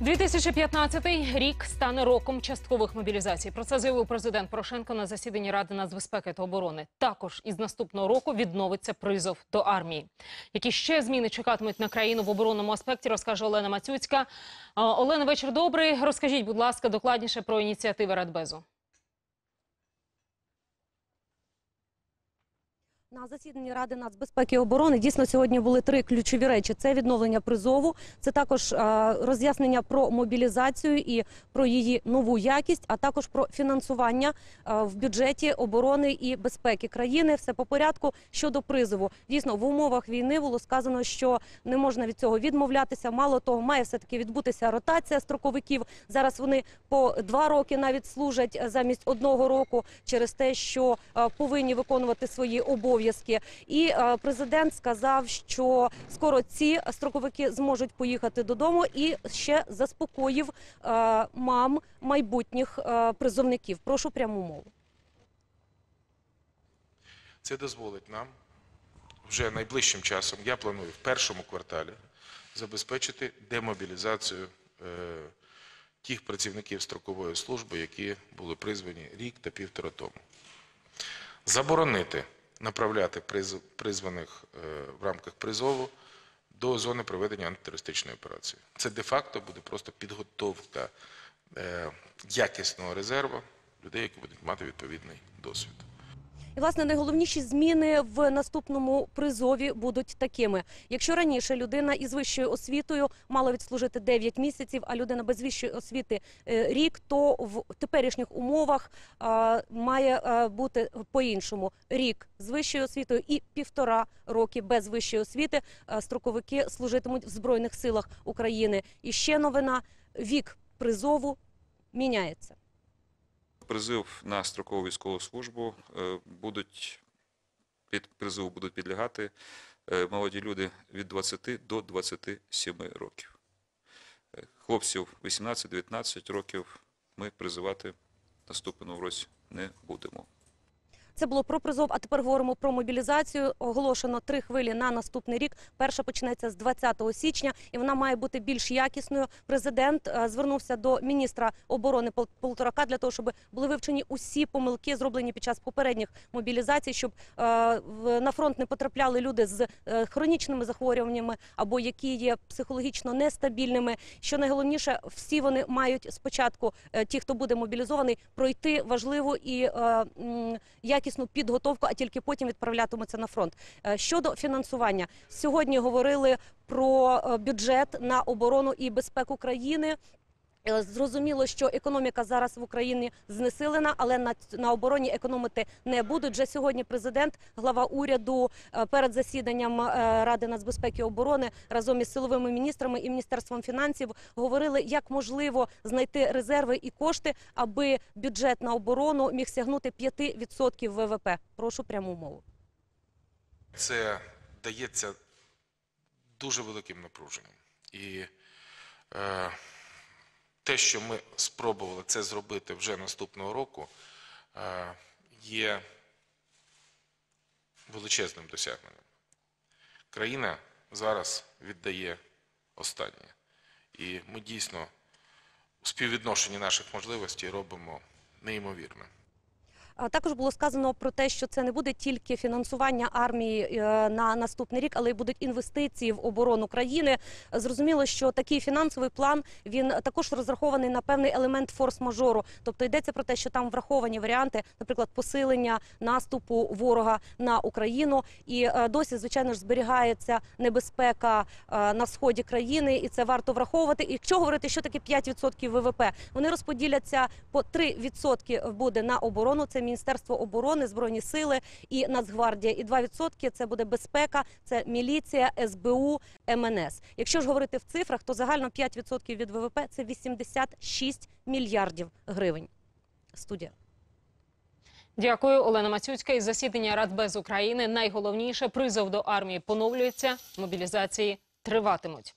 2015 рік стане роком часткових мобілізацій. Про це заявив президент Порошенко на засіданні Ради нацбезпеки та оборони. Також із наступного року відновиться призов до армії. Які ще зміни чекатимуть на країну в оборонному аспекті, розкаже Олена Мацюцька. Олена, вечір добрий. Розкажіть, будь ласка, докладніше про ініціативи Радбезу. На засіданні Ради нацбезпеки і оборони дійсно сьогодні були три ключові речі: це відновлення призову, це також е, роз'яснення про мобілізацію і про її нову якість, а також про фінансування е, в бюджеті оборони і безпеки країни. Все по порядку щодо призову. Дійсно, в умовах війни було сказано, що не можна від цього відмовлятися. Мало того, має все таки відбутися ротація строковиків. Зараз вони по два роки навіть служать е, замість одного року через те, що повинні виконувати свої обов'язки. І е, президент сказав, що скоро ці строковики зможуть поїхати додому, і ще заспокоїв е, мам майбутніх е, призовників. Прошу пряму мову. Це дозволить нам вже найближчим часом, я планую в першому кварталі забезпечити демобілізацію тих працівників строкової служби, які були призвані рік та півтора тому. Заборонити направляти приз- призваних е, в рамках призову до зони проведення антитерористичної операції. Це де-факто буде просто підготовка е, якісного резерву людей, які будуть мати відповідний досвід. І власне найголовніші зміни в наступному призові будуть такими: якщо раніше людина із вищою освітою мала відслужити 9 місяців, а людина без вищої освіти е, рік, то в теперішніх умовах має е, бути по-іншому: рік з вищою освітою і півтора роки без вищої освіти строковики служитимуть в збройних силах України. І ще новина: вік призову міняється. Призив на строкову військову службу е, будуть під призиву будуть підлягати е, молоді люди від 20 до 27 років. Е, Хлопців 18-19 років ми призивати наступному році не будемо. Це було про призов. А тепер говоримо про мобілізацію. Оголошено три хвилі на наступний рік. Перша почнеться з 20 січня, і вона має бути більш якісною. Президент е, звернувся до міністра оборони Пол- Полторака для того, щоб були вивчені усі помилки, зроблені під час попередніх мобілізацій, щоб е, на фронт не потрапляли люди з е, хронічними захворюваннями або які є психологічно нестабільними. Що найголовніше, всі вони мають спочатку, ті, хто буде мобілізований, пройти важливу і м, якісну підготовку, а тільки потім відправлятимуться на фронт. Е, Щодо фінансування, сьогодні говорили про е, бюджет на оборону і безпеку країни. Е, Зрозуміло, що економіка зараз в Україні знесилена, але на, обороні економити не будуть. Вже сьогодні президент, глава уряду е, перед засіданням е, Ради нацбезпеки і оборони разом із силовими міністрами і міністерством фінансів говорили, як можливо знайти резерви і кошти, аби бюджет на оборону міг сягнути 5% ВВП. Прошу пряму мову. це дається дуже великим напруженням. І е, те, що ми спробували це зробити вже наступного року, е, є величезним досягненням. Країна зараз віддає останнє. І ми дійсно у співвідношенні наших можливостей робимо неймовірне. Також було сказано про те, що це не буде тільки фінансування армії е, на наступний рік, але й будуть інвестиції в оборону країни. Зрозуміло, що такий фінансовий план він також розрахований на певний елемент форс-мажору. Тобто йдеться про те, що там враховані варіанти, наприклад, посилення наступу ворога на Україну. І е, досі, звичайно ж, зберігається небезпека е, на сході країни, і це варто враховувати. І якщо говорити, що таке 5% ВВП, вони розподіляться по 3% буде на оборону. Це Міністерство оборони, збройні сили і Нацгвардія. І 2% це буде безпека, це міліція, СБУ, МНС. Якщо ж говорити в цифрах, то загально 5% від ВВП це 86 мільярдів гривень. Студія. Дякую, Олена Мацюцька. Із засідання Радбез України найголовніше призов до армії поновлюється, мобілізації триватимуть.